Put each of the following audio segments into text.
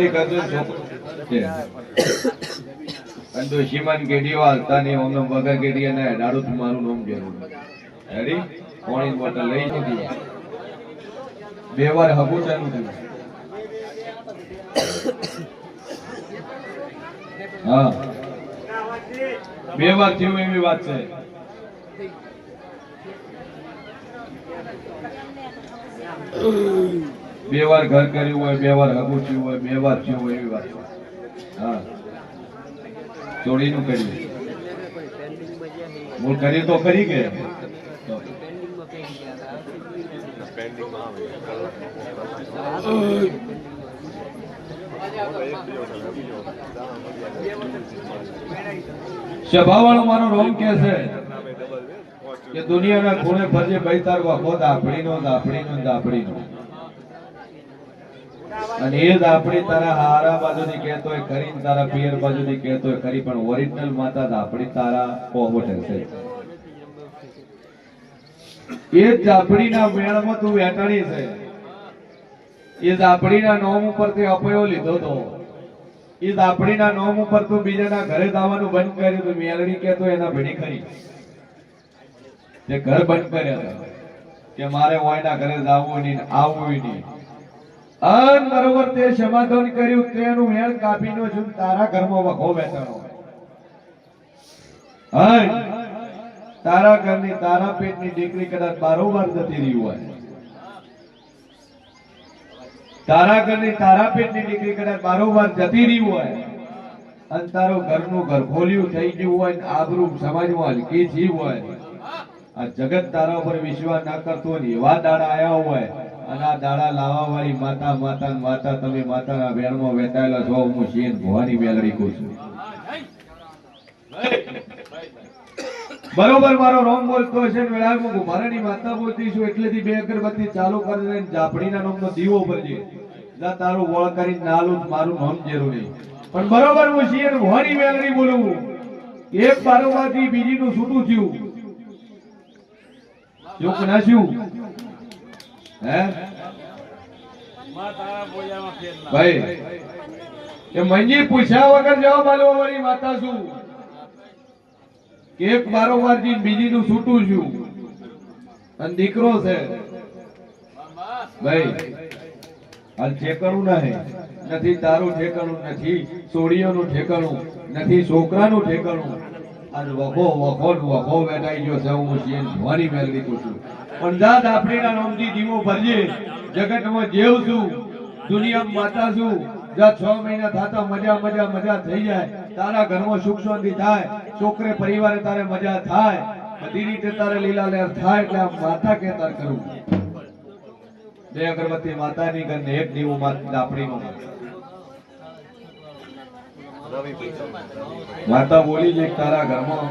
નથી કરતું છોકરો છે. અને તો કેડીઓ હાલતા નહીં ઓનો વગર કેડીએ ને દારૂ મારું નામ જરૂર રેડી પાણી બોટલ લઈ નથી બે વાર હગું ચાલુ થયું હા. બે વાર થયું એવી વાત છે. બે વાર ઘર કર્યું હોય, બે વાર હગું થયું હોય, બે વાર થયું હોય એવી વાત હા. ચોરીનું કર્યું. મૂળ કર્યું તો કરી કે? તો. મારો રોમ કે છે કે દુનિયાના ખૂણે ફરજે ભાઈ તાર નો દાપડીનો દાપડીનો ને દાપડીનો અને એ દાપડી તારા હારા બાજુથી કહેતો હોય કરી તારા પિયર બાજુથી કહેતો હોય, કરી પણ ઓરિજિનલ માતા દાપડી તારા કોહોટે હશે એ જ દાપડીના મેળમાં તું વેટાણી છે. એ દાપડીના નોમ ઉપર તે અપયો લીધો તો. એ દાપડીના નોમ ઉપર તું બીજાના ઘરે જવાનું બંધ કર્યું તું મેલડી કહેતો એના ભેડી ખરી. તે ઘર બંધ કર્યા હતા. કે મારે ઓયના ઘરે જવું નહીં ને આવવું નહીં. અન બરોબર તે સમાધાન કર્યું તેનું મેળ કાપીનો છું તારા ઘરમાં વખો બેઠાનો હન તારા ઘરની, તારા પેટની દીકરી કદાચ બારોબાર જતી રહી હોય. તારા ઘરની, તારા પેટની દીકરી કદાચ બારોબાર જતી રહી હોય. અને તારો ઘરનું ઘર ખોલ્યું થઈ ગયું હોય ને આબરૂ સમાજમાં હલકી જીવ હોય. આ જગત તારા ઉપર વિશ્વાસ ના કરતો એવા દાડા આયા હોય. અને આ દાડા માતા માતા માતા, તમે માતાના વેણમાં વેચાયેલા છો, હું શેન ભવાની મેલડી કહું છું. બરોબર, મારો રોંગ બોલતો ને વેળામાં ઘુમારાની માતા બોલતી છું એટલેથી બે અગરબત્તી ચાલુ કરીને જાપડીના નામનો દીવો ભરજે. જા તારું વળ કરી નાલું મારું નામ જરૂરી. પણ બરોબર, હું શિયર ભવાની મેલડી બોલું. એક બારોબારથી બીજીનું છૂટું થયું. ચૂક નાશ્યું હે? ભાઈ, એ મંજી પૂછ્યા વગર જવાબ આલવા વાળી માતા છું એક બારોબાર જી બીજીનું છૂટું છું. અને દીકરો છે. ભાઈ હાલ ઠેકાણું નહીં. નથી તારું ઠેકાણું, નથી સોડીઓનું ઠેકાણું, નથી છોકરાનું ઠેકાણું. આજ વખો વખો ને વખો વેટાઈ ગયો છે, હું શિયન ભવાની મેળવી છું. પણ જાત આપણીના નામથી દીવો ભરજે. જગતમાં જેવ છું, દુનિયામાં માતા છું જા છ મહિના થતા મજા મજા મજા થઈ જાય. તારા ઘરમાં સુખ શાંતિ થાય, છોકરે પરિવારે તારે મજા થાય. બધી રીતે તારે લીલા લહેર થાય એટલે આ માતા કે તાર કરવું બે અગરબત્તી માતાની ઘર ને એક દીવો માતા આપણીનો માતા બોલી છે તારા ઘરમાં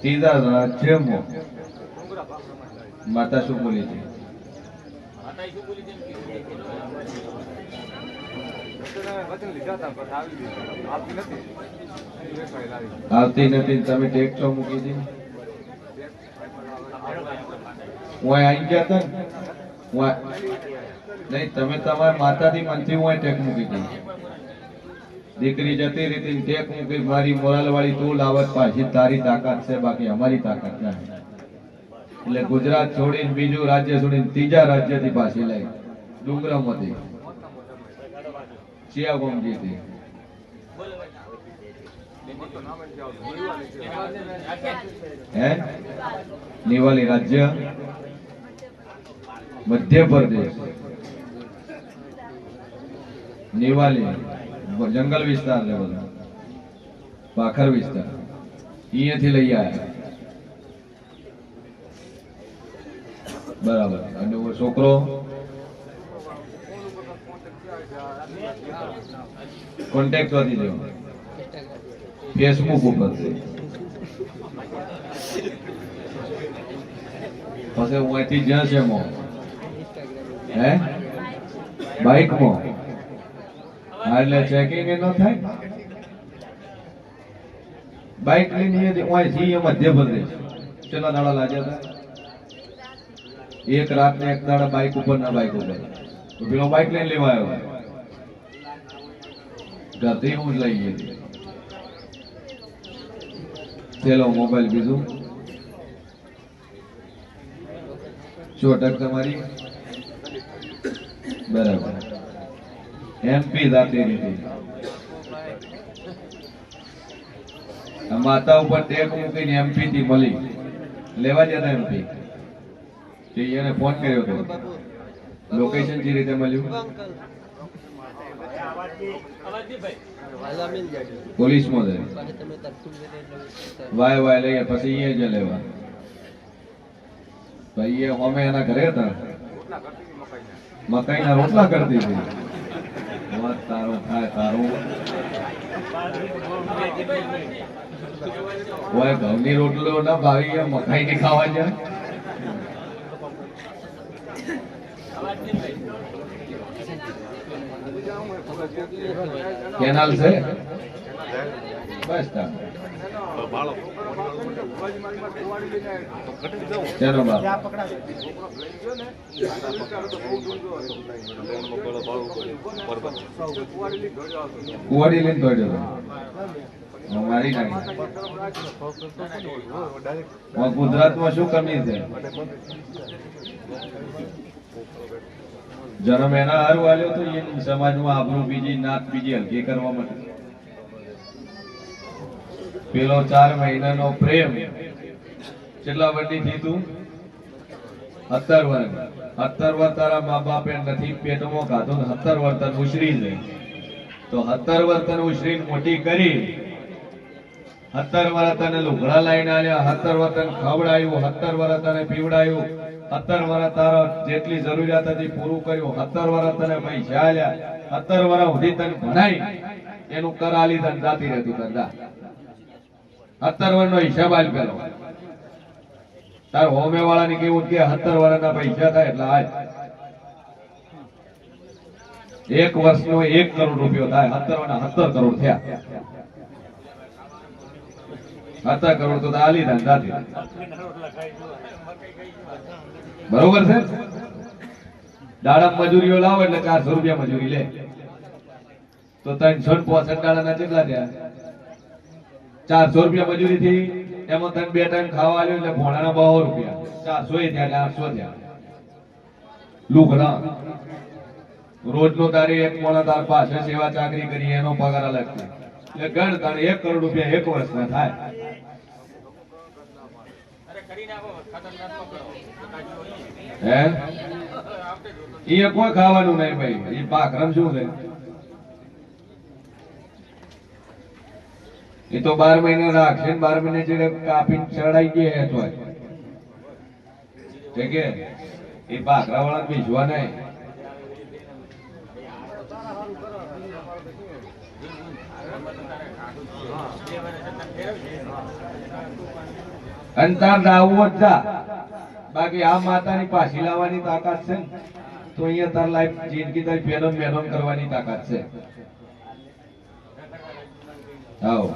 સીધા રાજ્યમાં માતા શું બોલી છે? આવતી નથી, તમે ટેક છો મૂકી દી. હું આવી ગયા હતા નહીં, તમે તમારા માતાથી મનથી હું ટેક મૂકી દી દીકરી જતી રીતે ટેક મૂકી મારી મોરાલ વાળી તું લાવત પાછી, તારી તાકાત છે, બાકી અમારી તાકાત નથી એટલે ગુજરાત છોડીને બીજું રાજ્ય છોડીને ત્રીજા રાજ્યથી પાછી લઈ. ડુંગરામાંથી. ચિયાગોમજીથી નિવાલી રાજ્ય? મધ્યપ્રદેશ. નિવાલી. जंगल विस्तार लेवल पाखर विस्तार ये थी लई आया बराबर अने वो छोकरो कॉन्टेक्ट कर दीजिए फेसबुक ऊपर से। पसे वो ऐसी जहाँ से है? बाइक मो। હા એટલે ચેકિંગ ન થાય. બાઇક લઈને એ ઓય જી એ મધ્યપ્રદેશ ચલા દાડા લાગ્યા હતા એક રાત ને એક દાડા બાઇક ઉપર ના બાઇક ઉપર પેલો બાઇક લઈને લેવા આવ્યો. ગતિ હું લઈ ગઈ પેલો મોબાઈલ બીજું. શું અટક તમારી? બરાબર. એમપી દાતી રીતે આ માતા ઉપર ટેક મૂકીને એમપી થી મળી લેવા જતા એમપી તે એને ફોન કર્યો હતો લોકેશન જે રીતે મળ્યું પોલીસમાં વાય વાય લઈએ પછી એ જ લેવા પછી એ અમે એના ઘરે હતા મકાઈ ના રોટલા કરતી હતી વાત તારો થાય તારો કોઈ ઘઉંની રોટલો ના ભાવી મકાઈ ની ખાવા જાય. કેનાલ છે? બસ કુવાડી લઈને દોડ્યો મારી ગુજરાતમાં શું કમી છે? જન્મ એના હારું આલ્યો તો સમાજમાં આબરૂ બીજી નાત બીજી હલકી કરવા માટે. પેલો ચાર મહિનાનો પ્રેમ. કેટલા વર્ષની થઈ તું? સત્તર વર્ષ અત્તર વર્ષ તારા મા બાપે નથી પેટમાં ખાધું સત્તર વર્ષ ઉછરી જાય તો સત્તર વર્તન ઉછરી મોટી કરી. સત્તર વર્ષ તને લુગડા લાઈને આવ્યા સત્તર વર્ષ ખવડાયું. સત્તર વર્ષ તને પીવડાયું. સત્તર વર્ષ તારો જેટલી જરૂરિયાત હતી પૂરું કર્યું. સત્તર વર્ષ તને પૈસા આલ્યા. સત્તર વર્ષ સુધી તને ભણાઈ. એનું કરાલી તને રહેતું ધંધા. સત્તર વર્ષનો હિસાબ આજ પેલો. તાર હોમે વાળાની કેવું કે સત્તર વર્ષના પૈસા થાય એટલે આજ. એક વર્ષનો એક કરોડ રૂપિયો થાય. સત્તર વર્ષના સત્તર કરોડ થયા. સત્તર કરોડ તો આલી ધંધાથી બરોબર છે? દાડા મજૂરીઓ લાવો એટલે ચારસો રૂપિયા મજૂરી લે. તો ત્રણસો ને પોસઠ દાડાના કેટલા થયા? ચારસો રૂપિયા મજૂરી થી એમાં તને બે ટાઈમ ખાવા આવ્યો એટલે ભોણાના બસો રૂપિયા. ચારસો એ થયા આઠસો થયા. લુગડા રોજ નો તારે એક મોણા તાર પાસે સેવા ચાકરી કરી એનો પગાર અલગ છે. એટલે ગણ તારે એક કરોડ રૂપિયા એક વર્ષના થાય. હે? એ કોઈ ખાવાનું નહીં ભાઈ. એ પાખરમ શું છે? એ તો બાર મહિને રાખશે બાર મહિને જેને કાપીને ચડાઈ ગયે હે તો એ ભાખરા વાળા બીજવા નહીં. અંતાર દાવો જ જા. બાકી આ માતાની પાછી લાવવાની તાકાત છે ને, તો અહીંયા તાર લાઈફ જિંદગી તારી ફેનોન મેનોન કરવાની તાકાત છે. આવો.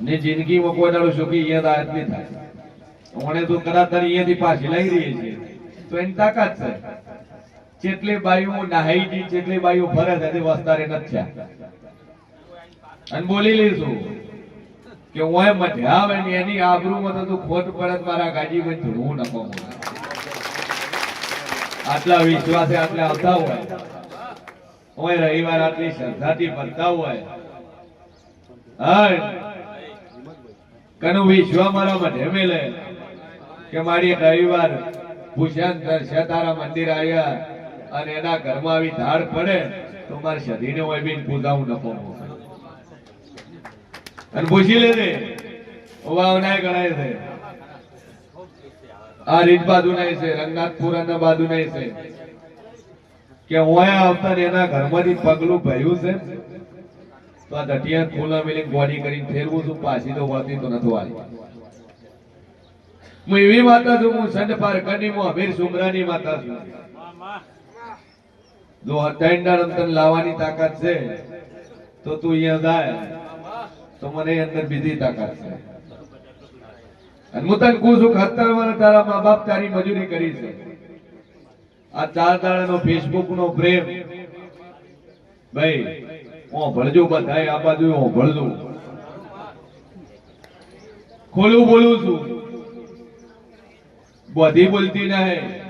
ને જિંદગીમાં કોઈ દાડો સુખી અહીંયા દાયત નહીં થાય. ઓણે તો કદાચ અહીંયાથી પાછી લઈ રહી છે તો એની તાકાત છે. જેટલી બાઈઓ નાહી ગઈ જેટલી બાઈઓ ફરે છે તે વસ્તારે નથી અને બોલી લઈશું કે હું મધ્યા આવે એની આબરૂમાં તો તું ખોટ પડે મારા ગાજી ભાઈ ધૂળવું નકો આટલા વિશ્વાસે, આટલા આવતા હોય. હોય રવિવાર આટલી શ્રદ્ધાથી ભરતા હોય. હા કનું વિશ્વ મારા મધ્ય મેલે કે મારી રવિવાર ભૂષણ તારા મંદિર આવ્યા અને એના ઘરમાં આવી ધાડ પડે તો મારે સધીને હોય બી પૂજાવું નફો અને પૂછી લેજે વાવનાય ગણાય છે. આ રીત બાજુ નહીં છે, રંગનાથપુરા ના બાજુ નહીં છે. કે હું આવતા ને એના ઘરમાંથી પગલું ભર્યું છે? તો આ દટિયા ખોલા મેલી ગોડી કરીને ફેરવું છું, પાછી તો વાતી તો નથી વાલી હું એવી માતા છું, હું સંત પારકરની હું અમીર સુમરાની માતા છું. જો હટાઈના અંતર લાવવાની તાકાત છે, તો તું અહીંયા જાય, તો મને અંદર બીજી તાકાત છે. અને હું તને કહું છું ખતર વર્ષ તારા મા બાપ તારી મજૂરી કરી છે. આ ચાર દાડાનો ફેસબુક નો પ્રેમ. ભાઈ હું ભણજો બધાય આ બાજુ હું ભણજો. ખોલું, બોલું છું. બધી બોલતી નહીં.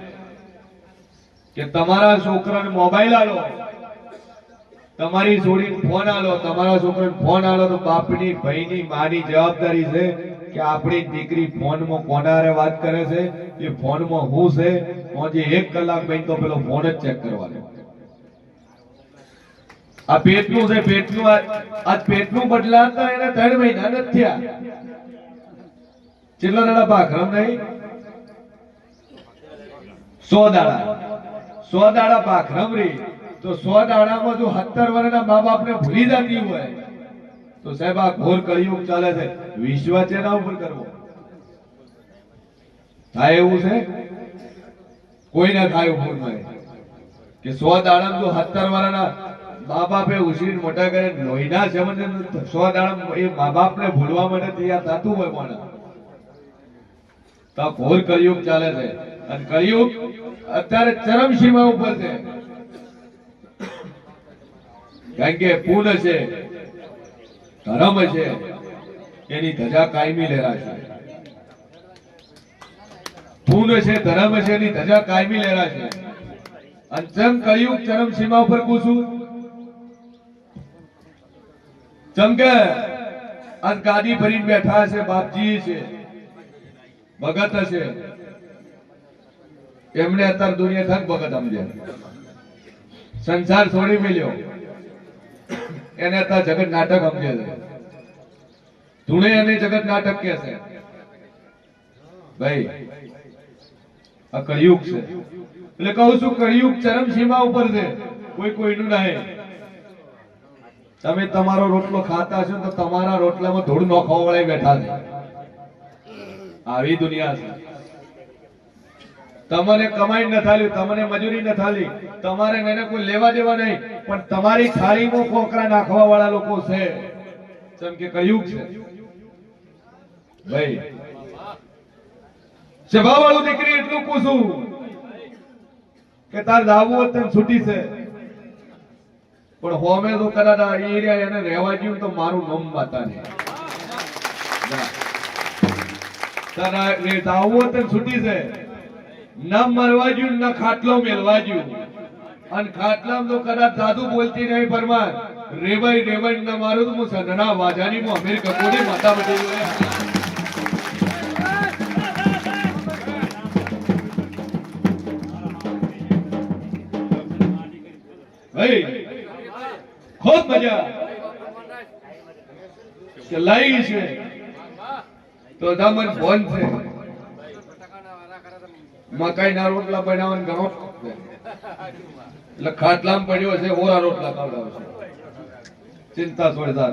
કે તમારા છોકરાને મોબાઈલ આલો. તમારી છોડીને ફોન આલો. તમારા છોકરાને ફોન આલો તો બાપની, ભાઈની, માની જવાબદારી છે કે આપણી દીકરી ફોનમાં કોનારે વાત કરે છે? એ ફોનમાં હું છે? હું જે એક કલાક બેન તો પેલો ફોન જ ચેક કરવાનો આ પેટનું છે, પેટનું આજ પેટનું બદલાતા એને ત્રણ મહિના નથી કેટલા દાડા ભાખરમ નહીં? સો દાડા. સો દાડા ભાખરમ રહી. તો સો દાડામાં જો સત્તર વર્ષના મા બાપને ભૂલી જતી હોય, તો સાહેબ આ ઘોર કળિયુગ ચાલે છે. વિશ્વાસ એના ઉપર કરવો? થાય એવું છે? કોઈ ના થાય ઉપર કે સો દાડા જો સત્તર વર્ષના મા બાપે ઉછીને મોટા કરે લોહીના સંબંધે સો દાડા એ મા બાપને ભૂલવા માટે તૈયાર થતું હોય પણ. તો ઘોર કળિયુગ ચાલે છે. અને કળિયુગ અત્યારે ચરમસીમા ઉપર છે. કારણ કે પૂર્ણ છે, ધર્મ છે, એની ધજા કાયમી લેરાશે. પૂર્ણ છે, ધર્મ છે, એની ધજા કાયમી લેરાશે. અને ચમ કળિયુગ ચરમસીમા ઉપર કૂશું આજ ભરીને બેઠા છે, બાપજી છે, ભગત છે. એમને અત્યારે દુનિયા થક ભગત સમજે. સંસાર છોડી મેલ્યો. એને અત્યારે જગત નાટક સમજે છે. ધૂણે એને જગત નાટક કે છે. ભાઈ, આ કળિયુગ છે. એટલે કહું છું, કળિયુગ ચરમસીમા ઉપર છે. કોઈ કોઈનું નહીં. તમે તમારો રોટલો ખાતા છો તો તમારા રોટલામાં ધૂળ નોખવા વાળા બેઠા છે. આવી દુનિયા છે. તમને કમાઈ ન થાલ્યું તમને મજૂરી ન થાલી. તમારે એને કોઈ લેવા દેવા નહીં. પણ તમારી થાળીમાં કોકરા નાખવા વાળા લોકો છે. જેમ કે કહ્યું છે. ભાઈ. સ્વભાવ વાળું દીકરી એટલું પૂછું કે તાર દાવું હોત છૂટી છે. પણ હોમે તો કદાચ એ રહ્યા એને રહેવા જ્યું તો મારું નમ માતા ને. રે જાવું તો છૂટી છે. ન મરવા જ્યું ન ખાટલો મેળવા જ્યું અને ખાટલામાં તો કદાચ સાધુ બોલતી નહીં પરમાર રેવાઈ રેવાઈ ન મારું તો હું સનના વાજાની હું અમીર કપૂરની માતા બધી જોયા ખૂબ મજા. કે લાઈ છે. તો દમન ફોન છે. મકાઈ ના રોટલા બનાવવાનું ઘણો એટલે ખાટલામ પડ્યો છે ઓરા રોટલા ખવડાવશે ચિંતા છોડતા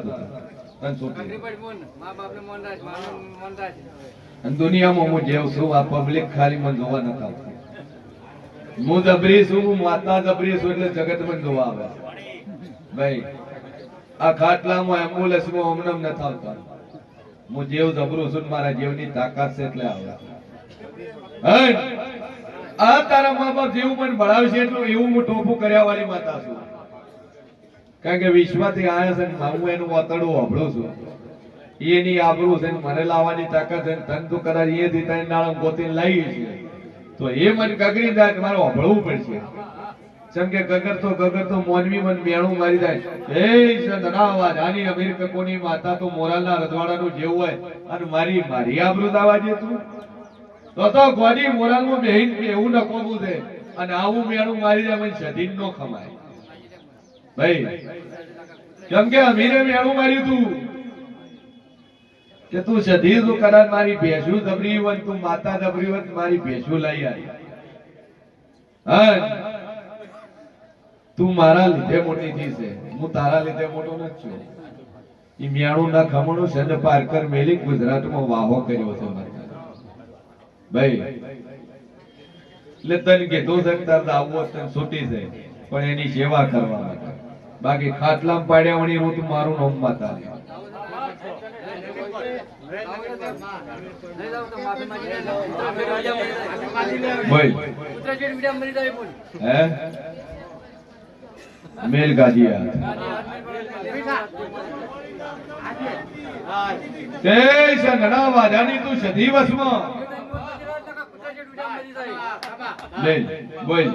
દુનિયામાં હું જેવ છું આ પબ્લિક ખાલી મને જોવા નથી આવતી. હું દબરી છું હું માતા દબરી છું એટલે જગત મને જોવા આવે ભાઈ, આ ખાટલામાં એમ્બ્યુલન્સમાં હમણાં નથી આવતા. હું જેવ જબરું છું મારા જીવની તાકાત છે એટલે આવે. આ તારા મા બાપ જેવું મને ભણાવશે એટલું એવું હું ટોપું કર્યા વાળી માતા છું. કારણ કે વિશ્વથી આયા છે ને હું એનું વાતડું વાપરું છું. એની આબરૂ છે મને લાવવાની તાકાત છે તને તો કદાચ એ દીતા નાળમ ગોતી લાવી છે. તો એ મને કગરી જાય મારે વાપરવું પડશે. જેમ કે ગગરતો ગગરતો ગગર મોનવી મન મેણું મારી જાય. હે સંતના અવાજ આની અમીર કકોની માતા તો મોરાલના રજવાડાનું જેવું હોય. અને મારી મારી આબરૂ દાવા દે તું? તો તો ગોડી મોરાલમાં બેહીન એવું ન કોવું છે. અને આવું મેણું મારી જાય મને સદીન નો ખમાય. ભાઈ કેમ કે અમીરે મેણું માર્યું તું, કે તું સધી તું કદાચ મારી ભેંસું દબરી હોય તું માતા દબરી હોય મારી ભેંસું લઈ આવી હા તું મારા લીધે મોટી થઈ છે. હું તારા લીધે મોટો નથી છું ઈ મ્યાણું ના ખમણું સંત પારકર મેલી ગુજરાતમાં વાહો કર્યો છે ભાઈ એટલે તને કીધું છે તાર આવવો તને છૂટી છે પણ એની સેવા કરવા માટે બાકી ખાટલામાં પાડ્યા વણી હું તું મારું નામ માતા ભાઈ હે? મેલ ગાજિયા તે વાજાની તું સધી વસમાં. લે બોલ.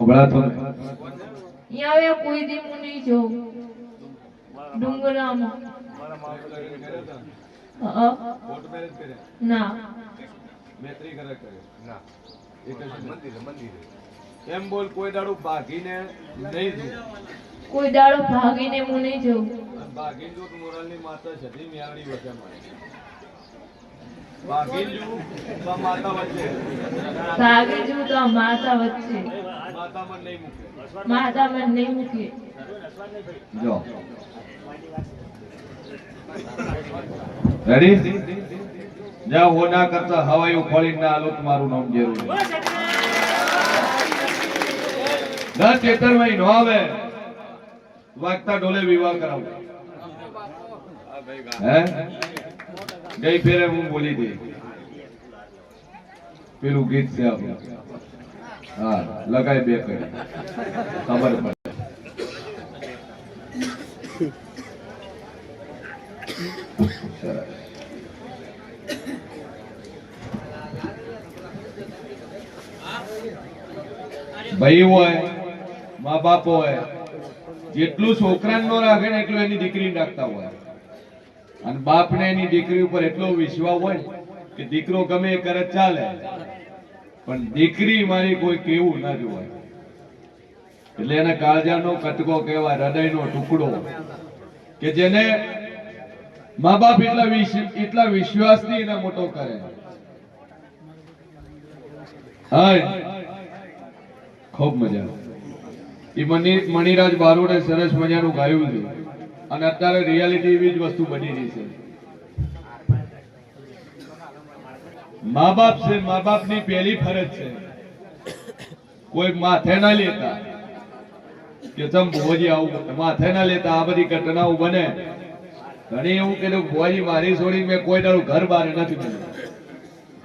ઓબળા તો. અહીંયા આવ્યા કોઈ દી હું નહીં જોઉં. ડુંગરામાં. અ, ના. એમ બોલ કોઈ દાડું ભાગીને નહીં જોઉં. કોઈ દાડો ભાગીને હું નહીં જોઉં. ભાગીને જો મોરલની માતા સધી મ્યાવડી વસે મારે ભાગીને જો તો માતા વચ્ચે. ભાગી જઉં તો માતા વચ્ચે. માતા મન નહીં મૂકે. માતા મને નહીં મૂકે. જો. રેડી જા હો કરતા હવાઈ ઉખોળી ના આલો મારું નામ જરૂર દસ ચેતરમાં નો આવે. વાગતા ડોલે વિવાહ કરાવો હે? ગઈ ફેરે હું બોલી દી. પેલું ગીત છે આપણું. હા, લગાય બે કરી. ખબર પડે. સરસ. ભાઈ હોય. મા બાપ હોય, જેટલું છોકરાને નો રાખે ને એટલું એની દીકરી રાખતા હોય. અને બાપને એની દીકરી ઉપર એટલો વિશ્વાસ હોય કે દીકરો ગમે એ કરે, ચાલે. પણ દીકરી મારી કોઈ કેવું ના જોવાય એટલે એને કાળજાનો કટકો કહેવાય, હૃદયનો ટુકડો. કે જેને મા બાપ એટલા એટલા વિશ્વાસથી એને મોટો કરે. હા ખૂબ મજા. એ મણિરાજ બારોડે સરસ મજાનું ગાયું છે. અને અત્યારે રિયાલિટી એવી જ વસ્તુ બની રહી છે. મા બાપ છે મા બાપની પહેલી ફરજ છે. કોઈ માથે ના લેતા કે તમ ભોજી આવું માથે ના લેતા, આ બધી ઘટનાઓ બને. ઘણી એવું કીધું ભોજી મારી છોડી મેં કોઈ દાડું ઘર બારે નથી મળ્યું.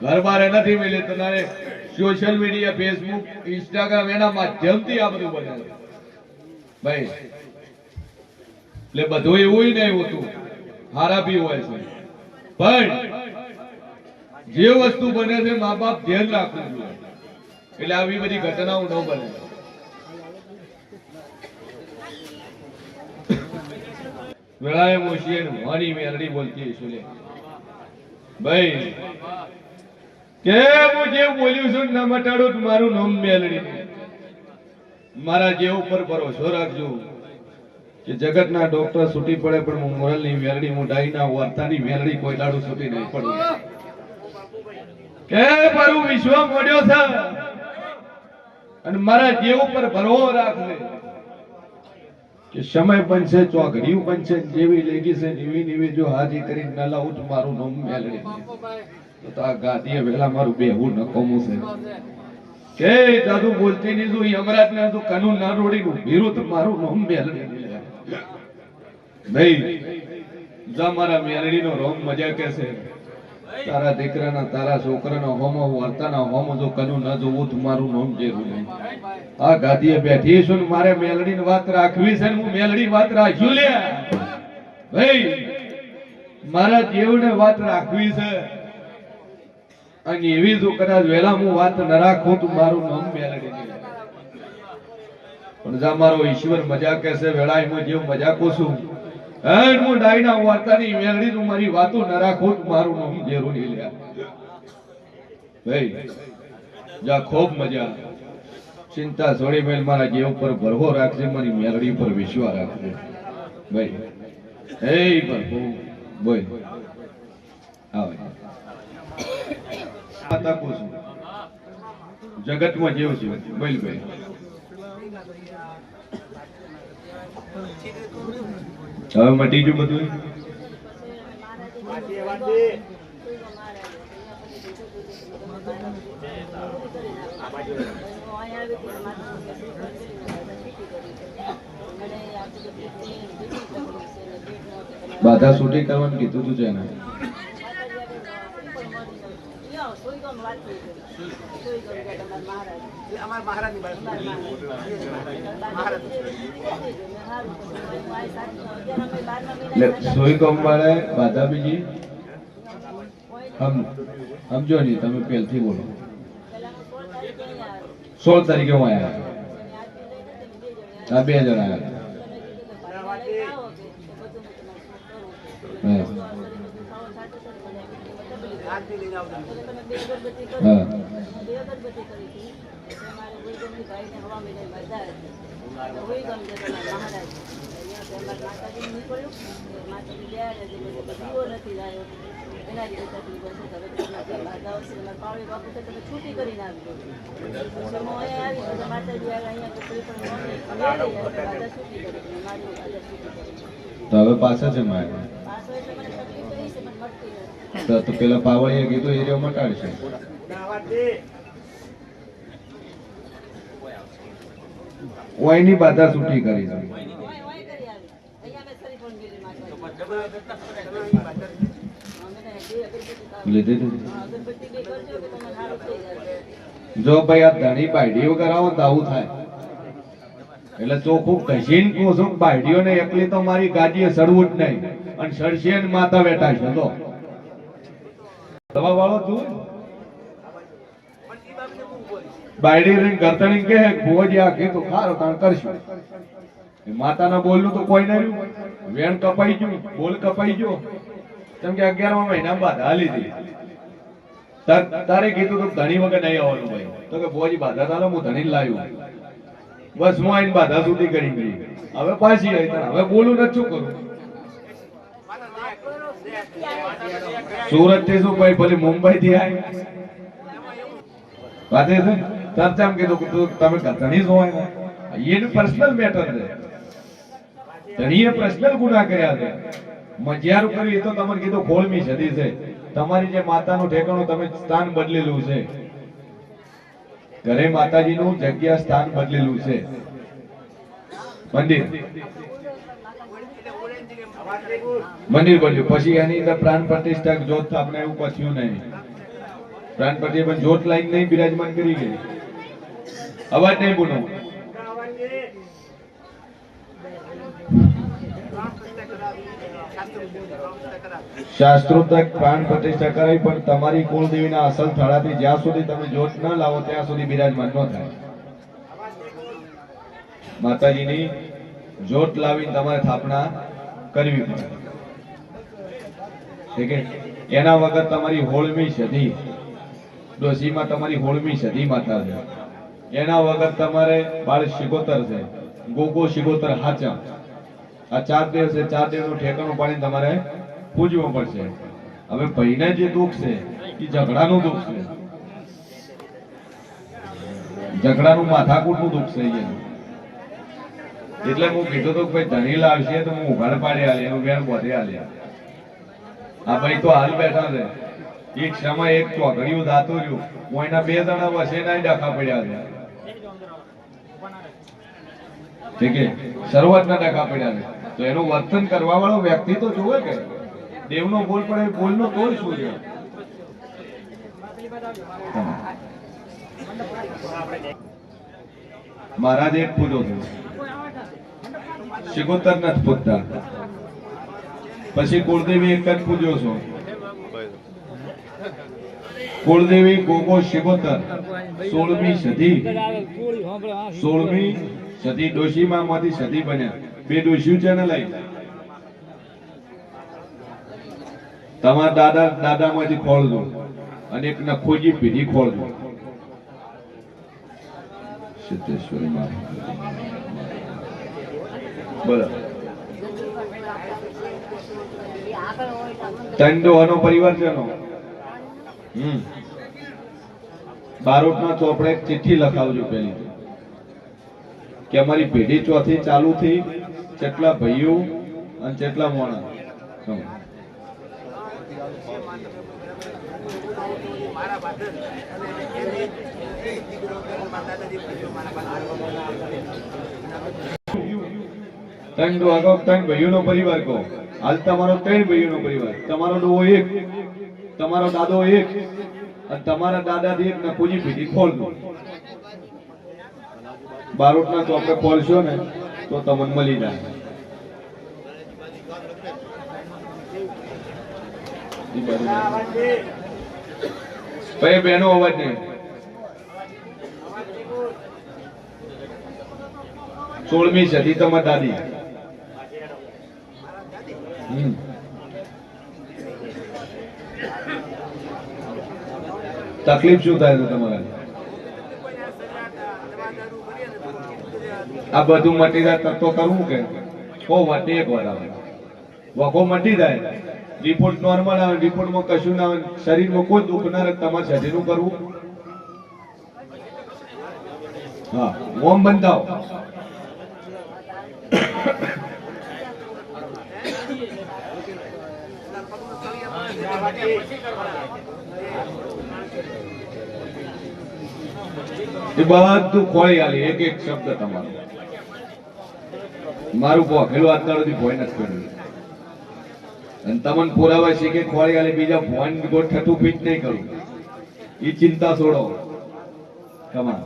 ઘર બારે નથી મળ્યું તમારે સોશિયલ મીડિયા, ફેસબુક, ઇન્સ્ટાગ્રામ એના માધ્યમથી આ બધું બને છે. ભાઈ, એટલે બધું એવું નહીં હોતું. હારા બી હોય છે. પણ, જે વસ્તુ બને છે મા બાપ ધ્યાન રાખવું જોઈએ. એટલે આવી બધી ઘટનાઓ ન બને. વેળાએ મોશીએ મારી મેરડી બોલતી હશું ભાઈ કે હું જે બોલ્યું છું ના મારું જે ઉપર ભરોસો રાખજો જગતના ડોક્ટર છૂટી પડે પણ હું મોરલની વેલડી હું ડાઈના વાર્તાની વેલડી કોઈ દાડું છૂટી નહીં પડે. કે મારું વિશ્વ મોડ્યો છે? અને મારા જે ઉપર ભરોસો રાખજે કે સમય બનશે, ચોઘડિયું બનશે, જેવી લેગી છે, એવી નીવી જો હાજી કરીને ન લાવું મારું નામ મેલડી. તો આ મારું ને કાનૂન ના મેલડીનો રોમ મજા કે હોમ જો કનું ન જોવું મારું નામ જેવું નહીં. આ ગાદીએ બેઠી છું ને મારે મેલડી વાત રાખવી છે ને હું મેલડી વાત રાખ્યું લે. ભાઈ મારા જીવને વાત રાખવી છે. અને એવી જો કદાચ વેલા હું વાત ન રાખું તો મારું નામ મેલડી પણ જા મારો ઈશ્વર મજા કહેશે વેળા હું જેવ મજાકો છું હે હું ડાયના વાર્તાની મેલડી તું મારી વાતો ન રાખું તો મારું નામ જેરું નહીં લે ભાઈ, જા ખૂબ મજા. ચિંતા છોડી મેલ મારા જીવ પર ભરવો રાખજે, મારી મેલડી પર વિશ્વાસ રાખજે. ભાઈ, હે પ્રભુ, બોલ. આવે. માતા કો છું? જગતમાં જેવું છે. બોલ ભાઈ. હવે મટી ગયું બધું? બાધા છૂટી કરવાનું કીધું તું છે ને સોય કોમ વાળાએ બાધા બીજી સમ- સમજો નહીં, તમે પહેલથી બોલો. સોળ તારીખે હું આવ્યા બે જણા આવ્યા હા. હા છૂટી કરીને આવી પછી હું અહીંયા આવી પછી માતાજી આગળ અહીંયા કોઈ પણ મમ્મી બાધા છૂટી કરી મારી બાધા છૂટી કરી તો હવે પાછા છે મારે પાછો એટલે મને તકલીફ થઈ છે પણ મળતી નથી તો પેલા પાવળીએ કીધું, એ રહ્યો મટાડશે. ઓયની બાધા છૂટી કરી. લીધી જો ભાઈ આ ધણી બાયડીઓ કરાવો તો આવું થાય. એટલે ચોખ્ખું કહીને કહું છું બાયડીઓને એકલી તો મારી ગાડીએ સડવું જ નહીં. અને સડશે માતા બેઠા છે તો દવા વાળો તું બાયડી રહીને ગરતણી તો કોઈ ના રહ્યું. વેણ કપાઈ ગયું બોલ કપાઈ ગયો. કેમ કે અગિયારમા મહિના બાદ હાલી હતી તારે કીધું તું ધણી વગર નહીં આવવાનું ભાઈ. તો કે ભોજી બાધા તાલો હું ધણી લાવ્યો. બસ હું આઈને બાધા સુધી કરી ગઈ. હવે પાછી આવી હવે બોલું નથી શું કરું? સુરતથી શું ભાઈ, ભલે મુંબઈ થી આવી વાત છે? ચર્ચા કીધું કે તમે ધણી હોય એનું પર્સનલ મેટર છે. ધણીએ પર્સનલ ગુના કર્યા છે. મજિયારું કર્યું એ તો તમને કીધું ખોળમી સદી છે. તમારી જે માતાનું ઠેકાણું તમે સ્થાન બદલેલું છે. ઘરે માતાજીનું જગ્યા સ્થાન બદલેલું છે. મંદિર મંદિર બન્યું પછી એની અંદર પ્રાણ પ્રતિષ્ઠા જોત આપણે એવું પછ્યું નહીં. પ્રાણ પ્રતિષ્ઠા, પણ જોત લાઈન નહીં, બિરાજમાન કરી ગઈ. અવાજ નહીં બોલો. શાસ્ત્રોક્ત પ્રાણ પ્રતિષ્ઠા કરાવી, પણ તમારી કુળદેવીના અસલ થળાથી જ્યાં સુધી તમે જોત ન લાવો, ત્યાં સુધી બિરાજમાન ન થાય. માતાજીની જોત લાવીને તમારે સ્થાપના કરવી પડે. એના વગર તમારી હોળમી સધી ડોશીમાં તમારી હોળમી સધી માતા છે. એના વગર તમારે બાળ શિગોતર છે. ગોગો શિગોતર હાચા. આ ચાર દેવ છે, ચાર દેવનું ઠેકાણું પાડીને તમારે પૂજવું પડશે. હવે ભાઈને જે દુઃખ છે, એ ઝઘડાનું દુઃખ છે. ઝઘડાનું માથાકૂટનું દુઃખ છે અહીંયા. એટલે હું કીધું તો ભાઈ ધણી લાવશે તો હું ઉઘાડ પાડી આલે એનું બેન બધે આલે આ ભાઈ તો હાલ બેઠા છે. એક સમય એક ચોઘડિયું ધાતું રહ્યું. હું એના બે જણા વસે ના ડાખા પડ્યા છે. ઠીક શરૂઆતના ડાખા પડ્યા છે. તો એનું વર્તન કરવા વાળો વ્યક્તિ તો જોવે કે. દેવનો બોલ પડે બોલનો તોડ શું છે? મહારાજ એક પૂજો છે શિગોતર નથી પૂજતા પછી કુળદેવી એક જ પૂજો છો. કુળદેવી ગોગો શિગોતર. સોળમી સદી. સોળમી સદી ડોશીમાં માંથી સદી બન્યા. બે ડોશીઓ છે ને લઈ. તમારા દાદા, દાદામાંથી ખોલજો અને એક નખોજી પેઢી ખોલજો સિદ્ધેશ્વરી માં બોલો. ત્રણ દોહનો પરિવાર છે હમ. બારોટના ચોપડે ચિઠ્ઠી લખાવજો પેલી કે અમારી પેઢી ચોથી ચાલુ થઈ કેટલા ભાઈઓ અને કેટલા મોણા. ત્રણ તો આગળ ત્રણ ભાઈઓનો પરિવાર કહો. હાલ તમારો ત્રણ ભાઈઓનો પરિવાર. તમારો ડોહો એક, તમારો દાદો એક, અને તમારા દાદાથી એક નકુજી ભીડી ખોલજો બારોટના ચોપડે ખોલશો ને, તો તમને મળી જાય. ભાઈ, બેનો અવાજ નહીં. સોળમી સદી તમારા દાદી. તકલીફ શું થાય છે તમારે? આ બધું મટી જાય તો કરવું કે? કો વાટે એક વાર આવે. વખો મટી જાય. રિપોર્ટ નોર્મલ આવે રિપોર્ટમાં કશું ના આવે. શરીરમાં કોઈ દુઃખ ના રહે, તમારે શરીરનું કરવું. હા મોમ બંધાવો. એ બધું ખોળી આલી, એક એક શબ્દ તમારો. મારું પોખેલું અત્યારથી ભોય નથી કર્યું અને તમને પુરાવા કે ખોળી આલી, બીજા ભોન ગોઠ ઠઠું ફીટ નહીં કરું. એ ચિંતા છોડો. તમાર.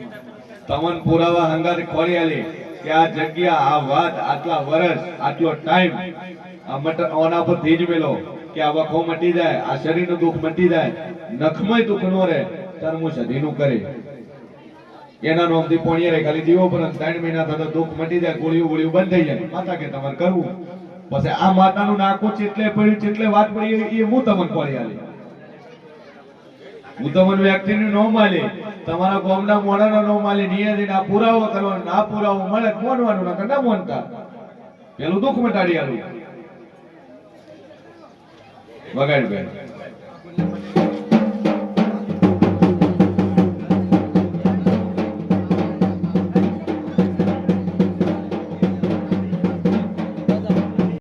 તમને પુરાવા હંગાર ખોળી આલી કે આ જગ્યા, આ વાત, આટલા વર્ષ આટલો ટાઈમ આ મટર ઓના પર ધીજ મેલો. કે આ વખો મટી જાય, આ શરીરનું દુઃખ મટી જાય નખમય દુઃખ નો રહે ત્યારે સધીનું કરે એના નોમથી પોણીએ રે ખાલી દીવો પર ત્રણ મહિના થતા દુઃખ મટી જાય, ગોળીઓ ગોળીઓ બંધ થઈ જાય. માતા કે તમારે કરવું? પછી આ માતાનું નાખું ચેટલે પડ્યું, ચેટલે વાત પડી, એ હું તમને પડી આલી? હું તમને વ્યક્તિને નો માલે તમારા ગોમના મોડાનો નો માલી નિયતિને આ પુરાવો કરવાનો, ના પુરાવો મળે મોનવાનું ના મોનતા. પેલું દુઃખ મટાડી આલું. વગાડ બેન.